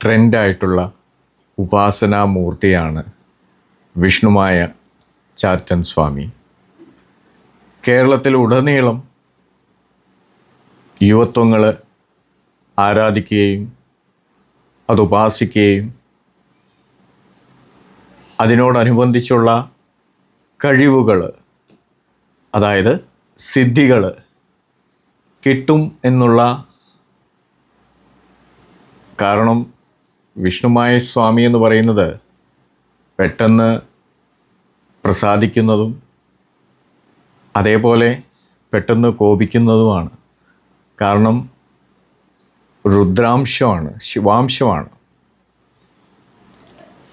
ട്രെൻഡായിട്ടുള്ള ഉപാസനാമൂർത്തിയാണ് വിഷ്ണുമായ ചാത്തൻ സ്വാമി. കേരളത്തിൽ ഉടനീളം യുവത്വങ്ങൾ ആരാധിക്കുകയും അത് ഉപാസിക്കുകയും അതിനോടനുബന്ധിച്ചുള്ള കഴിവുകൾ അതായത് സിദ്ധികൾ കിട്ടും എന്നുള്ള കാരണം വിഷ്ണുമായ സ്വാമി എന്ന് പറയുന്നത് പെട്ടെന്ന് പ്രസാദിക്കുന്നതും അതേപോലെ പെട്ടെന്ന് കോപിക്കുന്നതുമാണ്. കാരണം രുദ്രാംശമാണ് ശിവാംശമാണ്.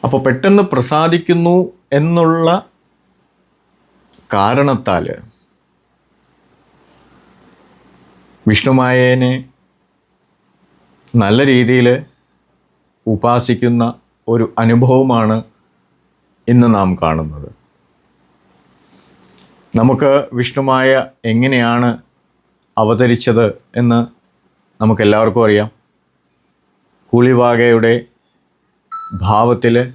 അപ്പോൾ പെട്ടെന്ന് പ്രസാദിക്കുന്നു എന്നുള്ള കാരണത്താൽ വിഷ്ണുമായേനെ നല്ല രീതിയിൽ ഉപാസിക്കുന്ന ഒരു അനുഭവമാണ് ഇന്ന് നാം കാണുന്നത്. നമുക്ക് വിഷ്ണുമായ എങ്ങനെയാണ് അവതരിച്ചത് എന്ന് നമുക്കെല്ലാവർക്കും അറിയാം. കൂളിവാകയുടെ ഭാവത്തിൽ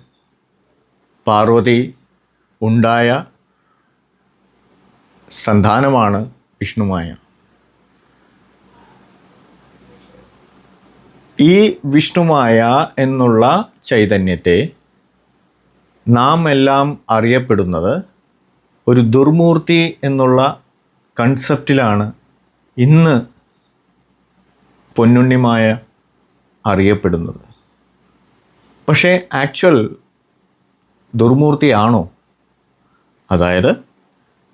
പാർവതി ഉണ്ടായ സന്താനമാണ് വിഷ്ണുമായ. ഈ വിഷ്ണുമായ എന്നുള്ള ചൈതന്യത്തെ നാം എല്ലാം അറിയപ്പെടുന്നത് ഒരു ദുർമൂർത്തി എന്നുള്ള കൺസെപ്റ്റിലാണ് ഇന്ന് പൊന്നുണ്ണിമായ അറിയപ്പെടുന്നത്. പക്ഷേ ആക്ച്വൽ ദുർമൂർത്തിയാണോ? അതായത്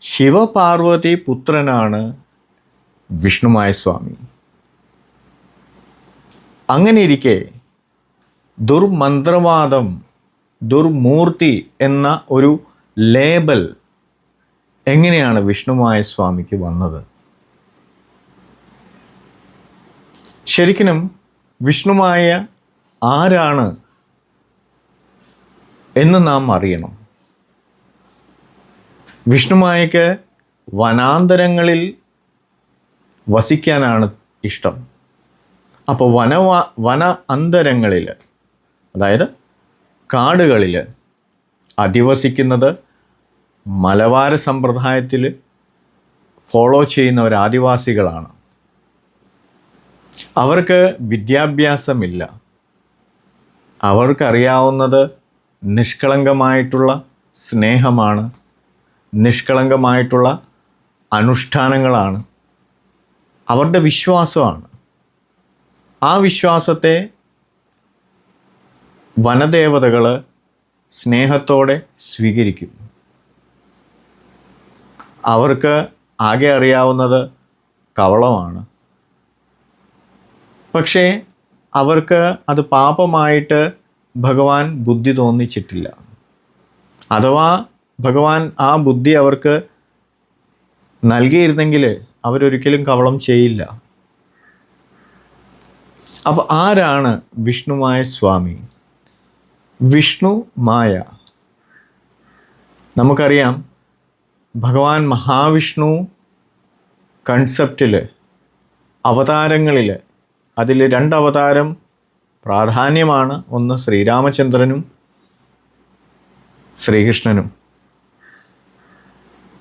ശിവപാർവതി പുത്രനാണ് വിഷ്ണുമായ സ്വാമി. അങ്ങനെ ഇരിക്കെ ദുർമന്ത്രവാദം ദുർമൂർത്തി എന്ന ഒരു ലേബൽ എങ്ങനെയാണ് വിഷ്ണുമായ സ്വാമിക്ക് വന്നത്? ശരിക്കും വിഷ്ണുമായ ആരാണ് എന്ന് നാം അറിയണം. വിഷ്ണുമായക്ക് വനാന്തരങ്ങളിൽ വസിക്കാനാണ് ഇഷ്ടം. അപ്പോൾ വന വന അന്തരങ്ങളിൽ അതായത് കാടുകളിൽ അധിവസിക്കുന്നത് മലബാര സമ്പ്രദായത്തിൽ ഫോളോ ചെയ്യുന്ന ഒരു ആദിവാസികളാണ് അവർക്ക് വിദ്യാഭ്യാസമില്ല. അവർക്കറിയാവുന്നത് നിഷ്കളങ്കമായിട്ടുള്ള സ്നേഹമാണ് നിഷ്കളങ്കമായിട്ടുള്ള അനുഷ്ഠാനങ്ങളാണ് അവരുടെ വിശ്വാസമാണ്. ആ വിശ്വാസത്തെ വനദേവതകൾ സ്നേഹത്തോടെ സ്വീകരിക്കും. അവർക്ക് ആകെ അറിയാവുന്നത് കവളമാണ്. പക്ഷേ അവർക്ക് അത് പാപമായിട്ട് ഭഗവാൻ ബുദ്ധി തോന്നിച്ചിട്ടില്ല. അഥവാ ഭഗവാൻ ആ ബുദ്ധി അവർക്ക് നൽകിയിരുന്നെങ്കിൽ അവരൊരിക്കലും കവളം ചെയ്യില്ല. അപ്പോൾ ആരാണ് വിഷ്ണുമായ സ്വാമി? വിഷ്ണു മായ. നമുക്കറിയാം ഭഗവാൻ മഹാവിഷ്ണു കൺസെപ്റ്റിൽ അവതാരങ്ങളിൽ അതിൽ രണ്ടവതാരം പ്രാധാന്യമാണ്. ഒന്ന് ശ്രീരാമചന്ദ്രനും ശ്രീകൃഷ്ണനും.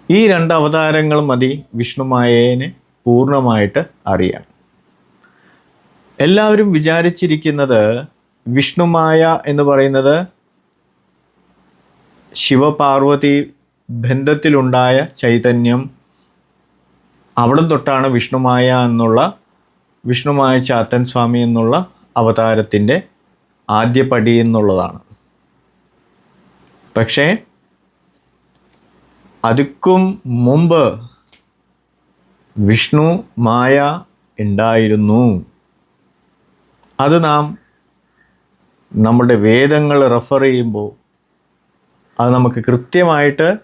ഈ രണ്ട് അവതാരങ്ങൾ മതി വിഷ്ണുമായേനെ പൂർണമായിട്ട് അറിയാൻ എല്ലാവരും വിചാരിച്ചിരിക്കുന്നത് വിഷ്ണുമായ എന്ന് പറയുന്നത് ശിവപാർവതി ബന്ധത്തിലുണ്ടായ ചൈതന്യം. അവിടം തൊട്ടാണ് വിഷ്ണുമായ എന്നുള്ള വിഷ്ണുമായ ചാത്തൻ സ്വാമി എന്നുള്ള അവതാരത്തിന്റെ ആദ്യ പടി എന്നുള്ളതാണ്. പക്ഷേ അതുക്കും മുമ്പ് വിഷ്ണു മായ ഉണ്ടായിരുന്നു. അത് നാം നമ്മുടെ വേദങ്ങൾ റെഫർ ചെയ്യുമ്പോൾ അത് നമുക്ക് കൃത്യമായിട്ട്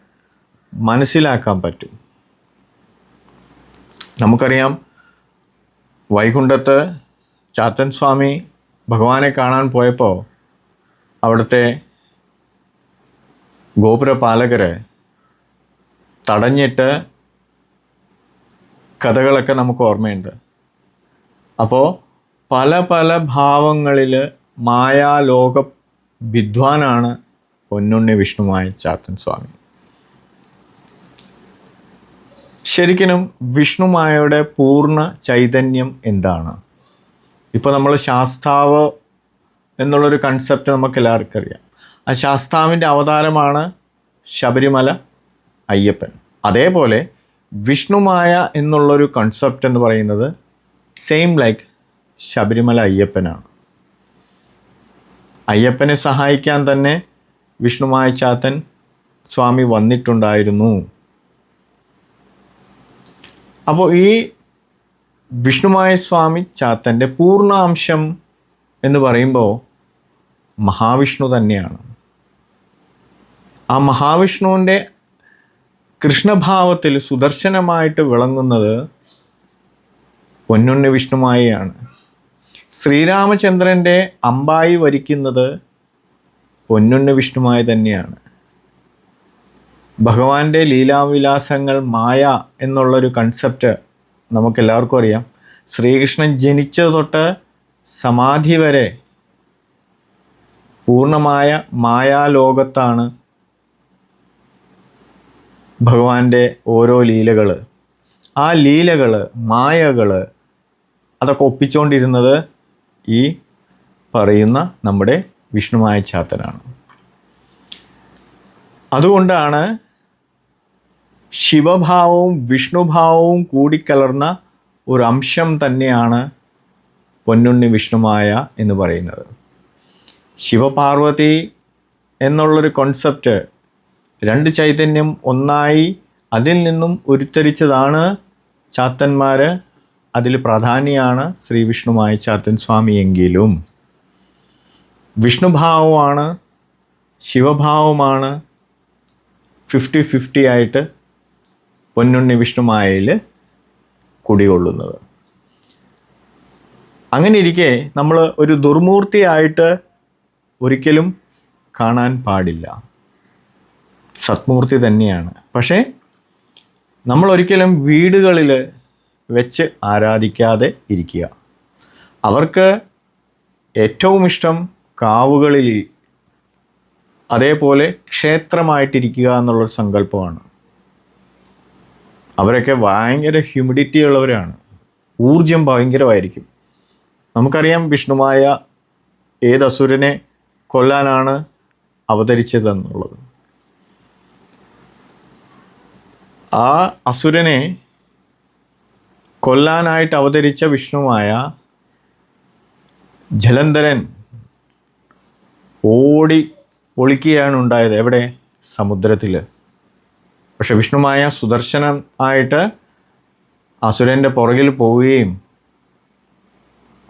മനസ്സിലാക്കാൻ പറ്റും. നമുക്കറിയാം വൈകുണ്ഠത്ത് ചാത്തൻ സ്വാമി ഭഗവാനെ കാണാൻ പോയപ്പോൾ അവിടുത്തെ ഗോപുരപാലകരെ തടഞ്ഞിട്ട് കഥകളൊക്കെ നമുക്ക് ഓർമ്മയുണ്ട്. അപ്പോൾ പല പല ഭാവങ്ങളിൽ മായാലോക വിദ്വാനാണ് പൊന്നുണ്ണി വിഷ്ണുമായ ചാത്തൻ സ്വാമി. ശരിക്കും വിഷ്ണുമായയുടെ പൂർണ ചൈതന്യം എന്താണ്? ഇപ്പോൾ നമ്മൾ ശാസ്താവ് എന്നുള്ളൊരു കൺസെപ്റ്റ് നമുക്ക് എല്ലാവർക്കും അറിയാം. ആ ശാസ്താവിന്റെ അവതാരമാണ് ശബരിമല അയ്യപ്പൻ. അതേപോലെ വിഷ്ണുമായ എന്നുള്ളൊരു കൺസെപ്റ്റ് എന്ന് പറയുന്നത് സെയിം ലൈക്ക് ശബരിമല അയ്യപ്പനാണ്. അയ്യപ്പനെ സഹായിക്കാൻ തന്നെ വിഷ്ണുമായ ചാത്തൻ സ്വാമി വന്നിട്ടുണ്ടായിരുന്നു. അപ്പോൾ ഈ വിഷ്ണുമായ സ്വാമി ചാത്തന്റെ പൂർണാംശം എന്ന് പറയുമ്പോൾ മഹാവിഷ്ണു തന്നെയാണ്. ആ മഹാവിഷ്ണുവിന്റെ കൃഷ്ണഭാവത്തിൽ സുദർശനമായിട്ട് വിളങ്ങുന്നത് പൊന്നുണ്ണി വിഷ്ണുമായയാണ്. ശ്രീരാമചന്ദ്രന്റെ അമ്പായി വരിക്കുന്നത് പൊന്നുണ്ണി വിഷ്ണുമായി തന്നെയാണ്. ഭഗവാന്റെ ലീലാവിലാസങ്ങൾ മായ എന്നുള്ളൊരു കൺസെപ്റ്റ് നമുക്കെല്ലാവർക്കും അറിയാം. ശ്രീകൃഷ്ണൻ ജനിച്ചത് തൊട്ട് സമാധി വരെ പൂർണമായ മായാലോകത്താണ് ഭഗവാന്റെ ഓരോ ലീലകൾ ആ ലീലകൾ മായകൾ അതൊക്കെ ഒപ്പിച്ചുകൊണ്ടിരുന്നത് ഈ പറയുന്ന നമ്മുടെ വിഷ്ണുമായ ചാത്തനാണ്. അതുകൊണ്ടാണ് ശിവഭാവവും വിഷ്ണുഭാവവും കൂടിക്കലർന്ന ഒരു അംശം തന്നെയാണ് പൊന്നുണ്ണി വിഷ്ണുമായ എന്ന് പറയുന്നത്. ശിവപാർവതി എന്നുള്ളൊരു കോൺസെപ്റ്റ് രണ്ട് ചൈതന്യം ഒന്നായി അതിൽ നിന്നും ഉരുത്തരിച്ചതാണ് ചാത്തന്മാർ അതിൽ പ്രധാനിയാണ് ശ്രീ വിഷ്ണുമായ ചാത്തൻ സ്വാമി എങ്കിലും. വിഷ്ണുഭാവമാണ് ശിവഭാവമാണ് ഫിഫ്റ്റി ഫിഫ്റ്റി ആയിട്ട് പൊന്നുണ്ണി വിഷ്ണുമായയിൽ കുടികൊള്ളുന്നത്. അങ്ങനെ ഇരിക്കെ നമ്മൾ ഒരു ദുർമൂർത്തിയായിട്ട് ഒരിക്കലും കാണാൻ പാടില്ല. സത്മൂർത്തി തന്നെയാണ്. പക്ഷേ നമ്മളൊരിക്കലും വീടുകളിൽ വെച്ച് ആരാധിക്കാതെ ഇരിക്കുക. അവർക്ക് ഏറ്റവും ഇഷ്ടം കാവുകളിൽ അതേപോലെ ക്ഷേത്രമായിട്ടിരിക്കുക എന്നുള്ളൊരു സങ്കല്പമാണ്. അവരൊക്കെ ഭയങ്കര ഹ്യൂമിഡിറ്റി ഉള്ളവരാണ്. ഊർജം ഭയങ്കരമായിരിക്കും. നമുക്കറിയാം വിഷ്ണുമായ ഏത് അസുരനെ കൊല്ലാനാണ് അവതരിച്ചതെന്നുള്ളത്. ആ അസുരനെ കൊല്ലാനായിട്ട് അവതരിച്ച വിഷ്ണുവായ ജലന്ധരൻ ഓടി ഒളിക്കുകയാണ് ഉണ്ടായത്. എവിടെ? സമുദ്രത്തിൽ പക്ഷെ വിഷ്ണുമായ സുദർശനം ആയിട്ട് അസുരന്റെ പുറകിൽ പോവുകയും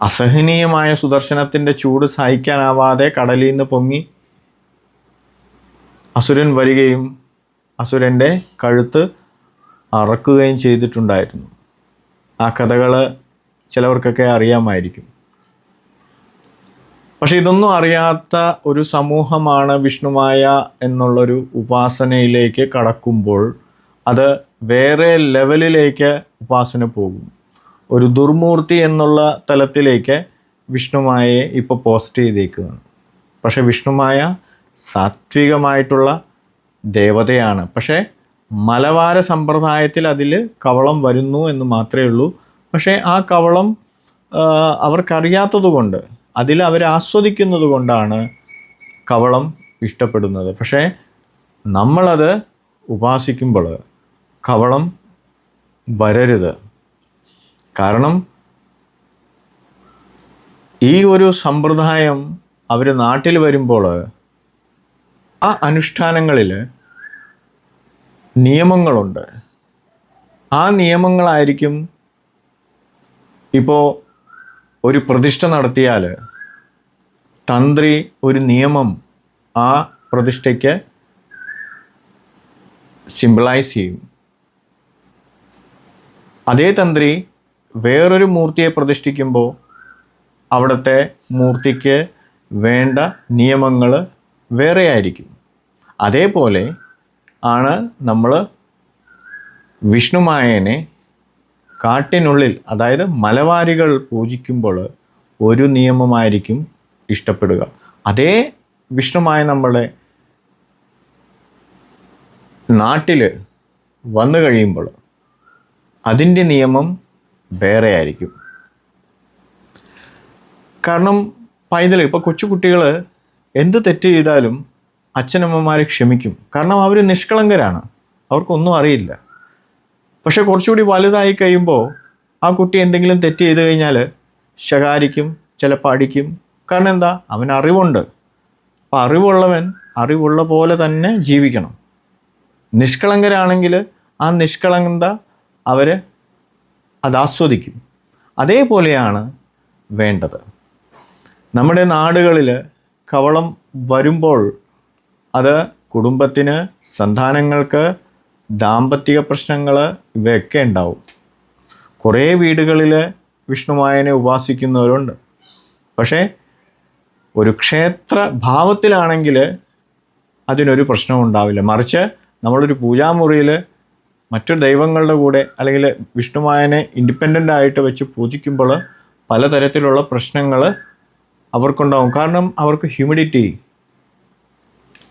അസഹനീയമായ സുദർശനത്തിന്റെ ചൂട് സഹിക്കാനാവാതെ കടലിൽ നിന്ന് പൊങ്ങി അസുരൻ വരികയും അസുരന്റെ കഴുത്ത് അറക്കുകയും ചെയ്തിട്ടുണ്ടായിരുന്നു. ആ കഥകൾ ചിലവർക്കൊക്കെ അറിയാമായിരിക്കും. പക്ഷെ ഇതൊന്നും അറിയാത്ത ഒരു സമൂഹമാണ് വിഷ്ണുമായ എന്നുള്ളൊരു ഉപാസനയിലേക്ക് കടക്കുമ്പോൾ അത് വേറെ ലെവലിലേക്ക് ഉപാസന പോകും. ഒരു ദുർമൂർത്തി എന്നുള്ള തലത്തിലേക്ക് വിഷ്ണുമായയെ ഇപ്പോൾ പോസ്റ്റ് ചെയ്തേക്കുകയാണ്. പക്ഷേ വിഷ്ണുമായ സാത്വികമായിട്ടുള്ള ദേവതയാണ്. പക്ഷേ മലവാര സമ്പ്രദായത്തിൽ അതിൽ കവളം വരുന്നു എന്ന് മാത്രമേ ഉള്ളൂ. പക്ഷേ ആ കവളം അവർക്കറിയാത്തതുകൊണ്ട് അവർക്കറിയാത്തത് കൊണ്ട് അതിൽ അവർ ആസ്വദിക്കുന്നത് കൊണ്ടാണ് കവളം ഇഷ്ടപ്പെടുന്നത്. പക്ഷേ നമ്മളത് ഉപാസിക്കുമ്പോൾ കവളം വരരുത്. കാരണം ഈ ഒരു സമ്പ്രദായം അവർ നാട്ടിൽ വരുമ്പോൾ ആ അനുഷ്ഠാനങ്ങളിൽ നിയമങ്ങളുണ്ട്. ആ നിയമങ്ങളായിരിക്കും ഇപ്പോൾ ഒരു പ്രതിഷ്ഠ നടത്തിയാൽ തന്ത്രി ഒരു നിയമം ആ പ്രതിഷ്ഠയ്ക്ക് സിമ്പിളൈസ് ചെയ്യും. അതേ തന്ത്രി വേറൊരു മൂർത്തിയെ പ്രതിഷ്ഠിക്കുമ്പോൾ അവിടുത്തെ മൂർത്തിക്ക് വേണ്ട നിയമങ്ങൾ വേറെ ആയിരിക്കും അതേപോലെ ആണ് നമ്മൾ വിഷ്ണുമായനെ കാട്ടിനുള്ളിൽ അതായത് മലവാരികൾ പൂജിക്കുമ്പോൾ ഒരു നിയമമായിരിക്കും ഇഷ്ടപ്പെടുക. അതേ വിഷ്ണുമായ നമ്മുടെ നാട്ടിൽ വന്നു കഴിയുമ്പോൾ അതിന്റെ നിയമം വേറെ ആയിരിക്കും കാരണം പൈതൽ ഇപ്പോൾ കൊച്ചുകുട്ടികൾ എന്ത് തെറ്റ് ചെയ്താലും അച്ഛനമ്മമാർ ക്ഷമിക്കും. കാരണം അവർ നിഷ്കളങ്കരാണ്. അവർക്കൊന്നും അറിയില്ല. പക്ഷെ കുറച്ചുകൂടി വലുതായി കഴിയുമ്പോൾ ആ കുട്ടി എന്തെങ്കിലും തെറ്റ് ചെയ്ത് കഴിഞ്ഞാൽ ശകാരിക്കും ചിലപ്പോൾ അടിക്കും. കാരണം എന്താ? അവൻ അറിവുണ്ട്. അപ്പം അറിവുള്ളവൻ അറിവുള്ള പോലെ തന്നെ ജീവിക്കണം. നിഷ്കളങ്കരാണെങ്കിൽ ആ നിഷ്കളങ്കത അവർ അതാസ്വദിക്കും അതേപോലെയാണ് വേണ്ടത്. നമ്മുടെ നാടുകളിൽ കവളം വരുമ്പോൾ അത് കുടുംബത്തിന് സന്താനങ്ങൾക്ക് ദാമ്പത്തിക പ്രശ്നങ്ങൾ ഇവയൊക്കെ ഉണ്ടാവും. കുറേ വീടുകളിൽ വിഷ്ണുമായനെ ഉപാസിക്കുന്നവരുണ്ട്. പക്ഷേ ഒരു ക്ഷേത്ര ഭാവത്തിലാണെങ്കിൽ അതിനൊരു പ്രശ്നവും ഉണ്ടാവില്ല. മറിച്ച് നമ്മളൊരു പൂജാമുറിയിൽ മറ്റു ദൈവങ്ങളുടെ കൂടെ അല്ലെങ്കിൽ വിഷ്ണുമായനെ ഇൻഡിപെൻഡന്റ് ആയിട്ട് വെച്ച് പൂജിക്കുമ്പോൾ പലതരത്തിലുള്ള പ്രശ്നങ്ങൾ അവർക്കുണ്ടാവും. കാരണം അവർക്ക് ഹ്യൂമിഡിറ്റി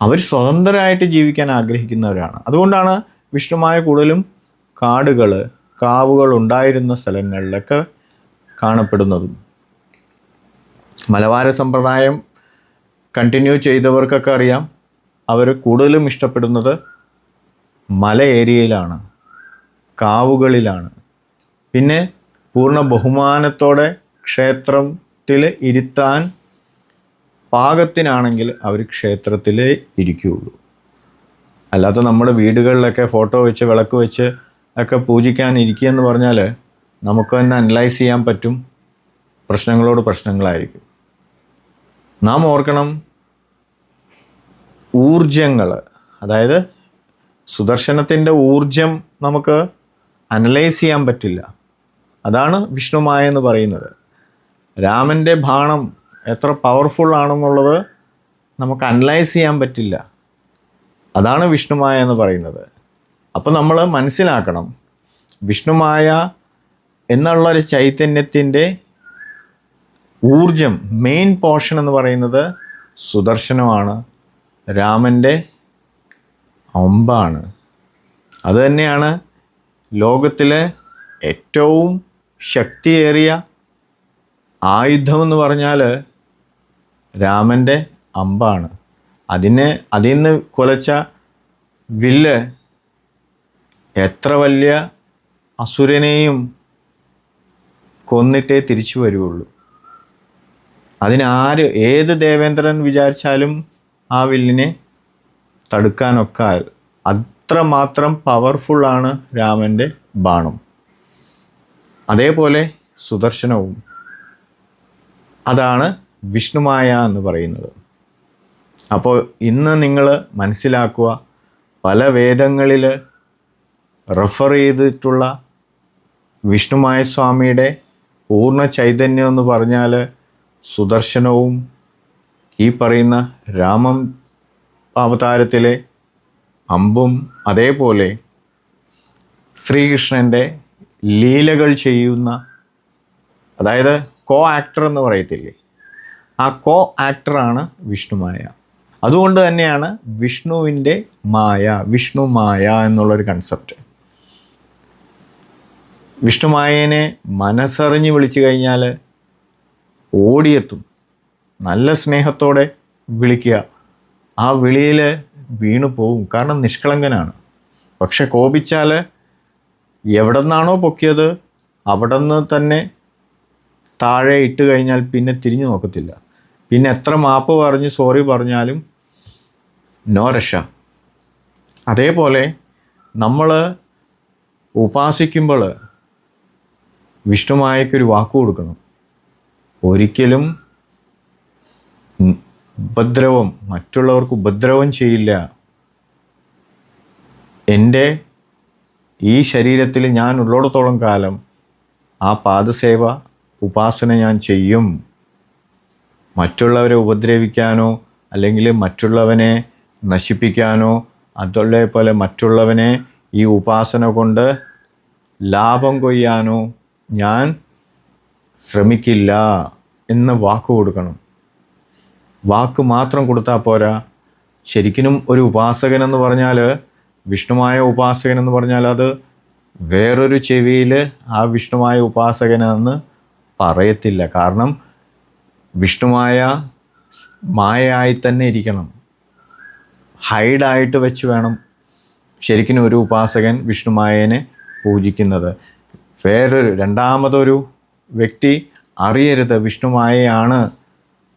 അവർ സ്വതന്ത്രരായിട്ട് ജീവിക്കാൻ ആഗ്രഹിക്കുന്നവരാണ്. അതുകൊണ്ടാണ് വിഷ്ണുമായ കൂടുതലും കാടുകൾ കാവുകൾ ഉണ്ടായിരുന്ന സ്ഥലങ്ങളിലൊക്കെ കാണപ്പെടുന്നതും. മലബാര സമ്പ്രദായം കണ്ടിന്യൂ ചെയ്തവർക്കൊക്കെ അറിയാം. അവർ കൂടുതലും ഇഷ്ടപ്പെടുന്നത് മല ഏരിയയിലാണ് കാവുകളിലാണ്. പിന്നെ പൂർണ ബഹുമാനത്തോടെ ക്ഷേത്രത്തിൽ ഇരുത്താൻ പാകത്തിനാണെങ്കിൽ അവർ ക്ഷേത്രത്തിലേ ഇരിക്കുകയുള്ളൂ. അല്ലാതെ നമ്മുടെ വീടുകളിലൊക്കെ ഫോട്ടോ വെച്ച് വിളക്ക് വെച്ച് ഒക്കെ പൂജിക്കാൻ ഇരിക്കുക എന്ന് പറഞ്ഞാൽ നമുക്ക് തന്നെ അനലൈസ് ചെയ്യാൻ പറ്റും. പ്രശ്നങ്ങളോട് പ്രശ്നങ്ങളായിരിക്കും. നാം ഓർക്കണം ഊർജങ്ങൾ അതായത് സുദർശനത്തിന്റെ ഊർജം നമുക്ക് അനലൈസ് ചെയ്യാൻ പറ്റില്ല. അതാണ് വിഷ്ണുമായ എന്ന് പറയുന്നത്. രാമന്റെ ബാണം എത്ര പവർഫുൾ ആണെന്നുള്ളത് നമുക്ക് അനലൈസ് ചെയ്യാൻ പറ്റില്ല. അതാണ് വിഷ്ണുമായ എന്ന് പറയുന്നത്. അപ്പോൾ നമ്മൾ മനസ്സിലാക്കണം വിഷ്ണുമായ എന്നുള്ളൊരു ചൈതന്യത്തിന്റെ ഊർജം മെയിൻ പോർഷൻ എന്ന് പറയുന്നത് സുദർശനമാണ് രാമന്റെ അമ്പാണ്. അതുതന്നെയാണ് ലോകത്തിലെ ഏറ്റവും ശക്തിയേറിയ ആയുധമെന്ന് പറഞ്ഞാൽ രാമന്റെ അമ്പാണ്. അതിനെ അതിൽ നിന്ന് കുലച്ച വില്ല് എത്ര വലിയ അസുരനെയും കൊന്നിട്ടേ തിരിച്ചു വരുവുള്ളൂ. അതിനാര് ഏത് ദേവേന്ദ്രൻ വിചാരിച്ചാലും ആ വില്ലിനെ തടുക്കാനൊക്കെ അത്രമാത്രം പവർഫുള്ളാണ് രാമന്റെ ബാണം. അതേപോലെ സുദർശനവും. അതാണ് വിഷ്ണുമായ എന്ന് പറയുന്നത്. അപ്പോൾ ഇന്ന് നിങ്ങൾ മനസ്സിലാക്കുക പല വേദങ്ങളിൽ റെഫർ ചെയ്തിട്ടുള്ള വിഷ്ണുമായ സ്വാമിയുടെ പൂർണ ചൈതന്യം എന്ന് പറഞ്ഞാൽ സുദർശനവും ഈ പറയുന്ന രാമം അവതാരത്തിലെ അമ്പും അതേപോലെ ശ്രീകൃഷ്ണന്റെ ലീലകൾ ചെയ്യുന്ന അതായത് കോ ആക്ടർ എന്ന് പറയത്തില്ലേ? ആ കോ ആക്ടറാണ് വിഷ്ണുമായ. അതുകൊണ്ട് തന്നെയാണ് വിഷ്ണുവിന്റെ മായ വിഷ്ണു മായ എന്നുള്ളൊരു കൺസെപ്റ്റ് വിഷ്ണുമായനെ മനസ്സറിഞ്ഞ് വിളിച്ചു കഴിഞ്ഞാൽ ഓടിയെത്തും. നല്ല സ്നേഹത്തോടെ വിളിക്കുക. ആ വിളിയിൽ വീണു പോവും. കാരണം നിഷ്കളങ്കനാണ്. പക്ഷെ കോപിച്ചാൽ എവിടെ നിന്നാണോ പൊക്കിയത് അവിടെ നിന്ന് തന്നെ താഴെ ഇട്ട് കഴിഞ്ഞാൽ പിന്നെ തിരിഞ്ഞു നോക്കത്തില്ല. പിന്നെ എത്ര മാപ്പ് പറഞ്ഞ് സോറി പറഞ്ഞാലും നോ രക്ഷ അതേപോലെ നമ്മൾ ഉപാസിക്കുമ്പോൾ വിഷ്ണുമായക്കൊരു വാക്ക് കൊടുക്കണം. ഒരിക്കലും ഉപദ്രവം മറ്റുള്ളവർക്ക് ഉപദ്രവം ചെയ്യില്ല. എന്റെ ഈ ശരീരത്തിൽ ഞാൻ ഉള്ളിടത്തോളം കാലം ആ പാദസേവ ഉപാസന ഞാൻ ചെയ്യും. മറ്റുള്ളവരെ ഉപദ്രവിക്കാനോ അല്ലെങ്കിൽ മറ്റുള്ളവനെ നശിപ്പിക്കാനോ അതുള്ള പോലെ മറ്റുള്ളവനെ ഈ ഉപാസന കൊണ്ട് ലാഭം കൊയ്യാനോ ഞാൻ ശ്രമിക്കില്ല എന്ന് വാക്ക് കൊടുക്കണം. വാക്ക് മാത്രം കൊടുത്താൽ പോരാ. ശരിക്കും ഒരു ഉപാസകൻ എന്ന് പറഞ്ഞാൽ വിഷ്ണുമായ ഉപാസകൻ എന്ന് പറഞ്ഞാൽ അത് വേറൊരു ചെവിയിൽ ആ വിഷ്ണുമായ ഉപാസകനെന്ന് പറയത്തില്ല. കാരണം വിഷ്ണുമായ മായയായി തന്നെ ഇരിക്കണം. ഹൈഡായിട്ട് വെച്ച് വേണം ശരിക്കും ഒരു ഉപാസകൻ വിഷ്ണുമായനെ പൂജിക്കുന്നത്. വേറൊരു രണ്ടാമതൊരു വ്യക്തി അറിയരുത് വിഷ്ണുമായയാണ്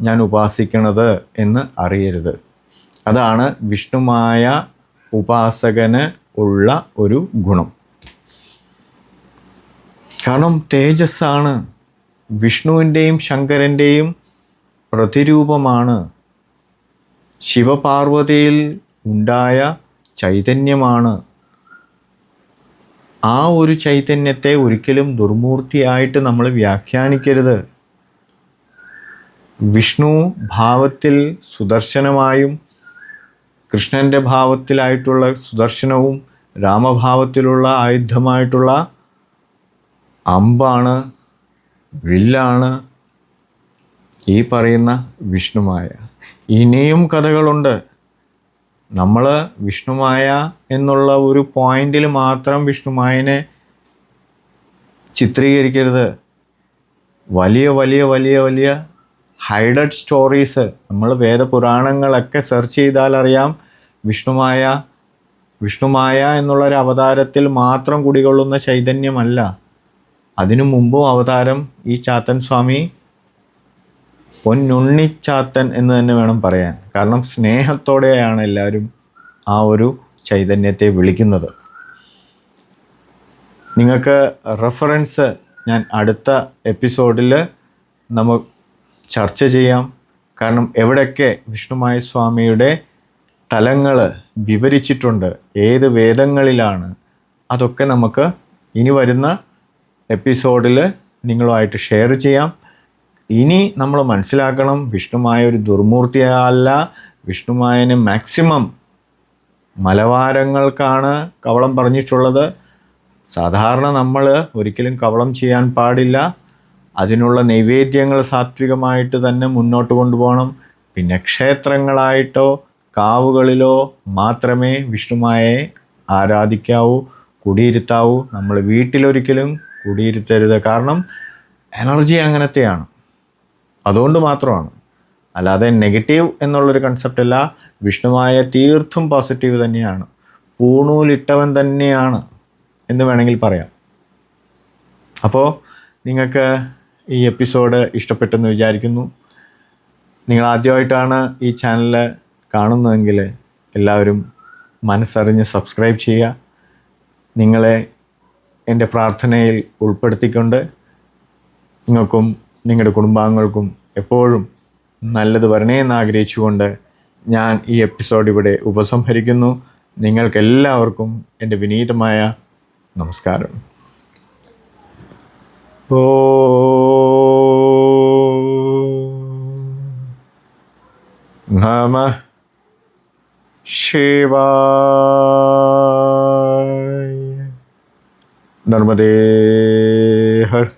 ഞാൻ ഉപാസിക്കുന്നത് എന്ന് അറിയരുത്. അതാണ് വിഷ്ണുമായ ഉപാസകന് ഉള്ള ഒരു ഗുണം. കാരണം തേജസ്സാണ്. വിഷ്ണുവിന്റെയും ശങ്കരന്റെയും പ്രതിരൂപമാണ്. ശിവപാർവതിയിൽ ഉണ്ടായ ചൈതന്യമാണ്. ആ ഒരു ചൈതന്യത്തെ ഒരിക്കലും ദുർമൂർത്തിയായിട്ട് നമ്മൾ വ്യാഖ്യാനിക്കരുത്. വിഷ്ണു ഭാവത്തിൽ സുദർശനമായും കൃഷ്ണന്റെ ഭാവത്തിലായിട്ടുള്ള സുദർശനവും രാമഭാവത്തിലുള്ള ആയുധമായിട്ടുള്ള അമ്പാണ് വില്ലാണ് ഈ പറയുന്ന വിഷ്ണുമായ. ഇനിയും കഥകളുണ്ട്. നമ്മൾ വിഷ്ണുമായ എന്നുള്ള ഒരു പോയിന്റിൽ മാത്രം വിഷ്ണുമായനെ ചിത്രീകരിക്കരുത്. വലിയ വലിയ വലിയ വലിയ ഹൈഡഡ് സ്റ്റോറീസ് നമ്മൾ വേദപുരാണങ്ങളൊക്കെ സെർച്ച് ചെയ്താൽ അറിയാം. വിഷ്ണുമായ വിഷ്ണുമായ എന്നുള്ള ഒരു അവതാരത്തിൽ മാത്രം കുടികൊള്ളുന്ന ചൈതന്യമല്ല. അതിനു മുമ്പും അവതാരം ഈ ചാത്തൻ സ്വാമി പൊന്നുണ്ണിച്ചാത്തൻ എന്ന് തന്നെ വേണം പറയാൻ. കാരണം സ്നേഹത്തോടെയാണ് എല്ലാവരും ആ ഒരു ചൈതന്യത്തെ വിളിക്കുന്നത്. നിങ്ങൾക്ക് റെഫറൻസ് ഞാൻ അടുത്ത എപ്പിസോഡിൽ നമ്മൾ ചർച്ച ചെയ്യാം. കാരണം എവിടെയൊക്കെ വിഷ്ണുമായ സ്വാമിയുടെ തലങ്ങൾ വിവരിച്ചിട്ടുണ്ട് ഏത് വേദങ്ങളിലാണ് അതൊക്കെ നമുക്ക് ഇനി വരുന്ന എപ്പിസോഡിൽ നിങ്ങളുമായിട്ട് ഷെയർ ചെയ്യാം. ഇനി നമ്മൾ മനസ്സിലാക്കണം വിഷ്ണുമായ ഒരു ദുർമൂർത്തിയല്ല. വിഷ്ണുമായന് മാക്സിമം മലവാരങ്ങൾക്കാണ് കവളം പറഞ്ഞിട്ടുള്ളത്. സാധാരണ നമ്മൾ ഒരിക്കലും കവളം ചെയ്യാൻ പാടില്ല. അതിനുള്ള നൈവേദ്യങ്ങൾ സാത്വികമായിട്ട് തന്നെ മുന്നോട്ട് കൊണ്ടുപോകണം. പിന്നെ ക്ഷേത്രങ്ങളായിട്ടോ കാവുകളിലോ മാത്രമേ വിഷ്ണുമായെ ആരാധിക്കാവൂ കുടിയിരുത്താവൂ. നമ്മൾ വീട്ടിലൊരിക്കലും കുടിയിരുത്തരുത്. കാരണം എനർജി അങ്ങനത്തെയാണ്. അതുകൊണ്ട് മാത്രമാണ്. അല്ലാതെ നെഗറ്റീവ് എന്നുള്ളൊരു കൺസെപ്റ്റ് അല്ല വിഷ്ണുമായ തീർത്തും പോസിറ്റീവ് തന്നെയാണ്. പൂണൂലിട്ടവൻ തന്നെയാണ് എന്ന് വേണമെങ്കിൽ പറയാം. അപ്പോൾ നിങ്ങൾക്ക് ഈ എപ്പിസോഡ് ഇഷ്ടപ്പെട്ടെന്ന് വിചാരിക്കുന്നു. നിങ്ങൾ ആദ്യമായിട്ടാണ് ഈ ചാനൽ കാണുന്നതെങ്കിൽ എല്ലാവരും മനസ്സറിഞ്ഞ് സബ്സ്ക്രൈബ് ചെയ്യുക. നിങ്ങളെ എന്റെ പ്രാർത്ഥനയിൽ ഉൾപ്പെടുത്തിക്കൊണ്ട് നിങ്ങൾക്കും നിങ്ങളുടെ കുടുംബാംഗങ്ങൾക്കും എപ്പോഴും നല്ലത് വരണേ എന്ന് ആഗ്രഹിച്ചുകൊണ്ട് ഞാൻ ഈ എപ്പിസോഡ് ഇവിടെ ഉപസംഹരിക്കുന്നു. നിങ്ങൾക്കെല്ലാവർക്കും എന്റെ വിനീതമായ നമസ്കാരം. ഓ. നമ ശിവായ. നർമ്മദേ ഹർ.